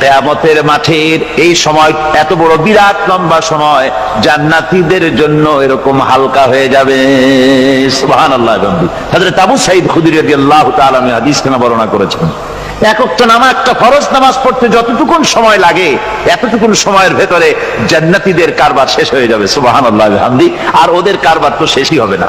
কেয়ামতের মাঠের এই সময় এত বড় বিরাট লম্বা সময় জান্নাতীদের জন্য এরকম হালকা হয়ে যাবে। আবু সাঈদ খুদরি কেন বর্ণনা করেছেন? একত্র নামা একটা নামাজ পড়তে যতটুকুন সময় লাগে, এতটুকুন সময়ের ভেতরে জান্নাতীদের কারবার শেষ হয়ে যাবে। হামদি আর ওদের কারবার তো শেষই হবে না।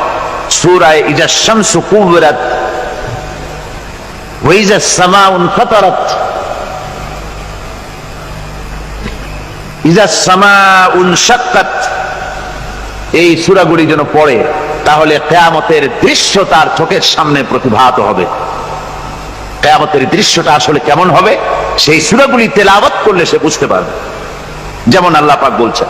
সুরায় এই সূরাগুলি যেন পড়ে, তাহলে কেয়ামতের দৃশ্য তার চোখের সামনে প্রতিভাত হবে। কেয়ামতের দৃশ্যটা আসলে কেমন হবে, সেই সূরাগুলি তেলাওয়াত করলে সে বুঝতে পারবে। যেমন আল্লাহ পাক বলছেন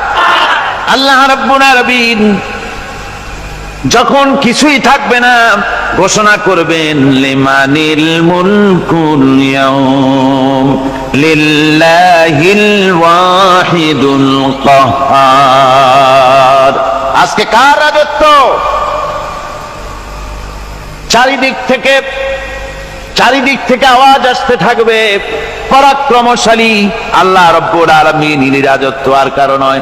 আল্লাহ যখন কিছুই থাকবে না, ঘোষণা করবেন, লিমানিল মুলকুল আজকে কার রাজত্ব? চারিদিক থেকে চারিদিক থেকে আওয়াজ আসতে থাকবে, পরাক্রমশালী আল্লাহ রব্বুল আলামিন রাজত্ব আর কারণ নয়।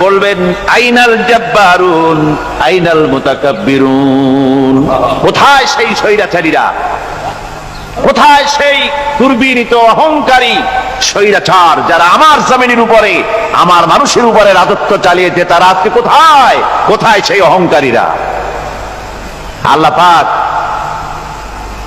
বলবেন, আইনাল জাব্বারুন, আইনাল মুতাকাব্বিরুন। কোথায় সেই স্বৈরাচারীরা? কোথায় সেই দুর্বিনীত অহংকারী স্বৈরাচার যারা আমার জমিনের উপরে, আমার মানুষের উপরে রাজত্ব চালিয়েছে? তারা আজকে কোথায়? কোথায় সেই অহংকারীরা? আল্লাহ পাক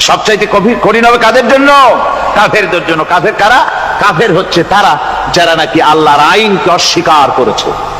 সবচাইতে কঠিন হবে কাদের জন্য? কাফেরদের জন্য। কাফের কারা? কাফের হচ্ছে তারা যারা নাকি আল্লাহর আইনকে অস্বীকার করেছে।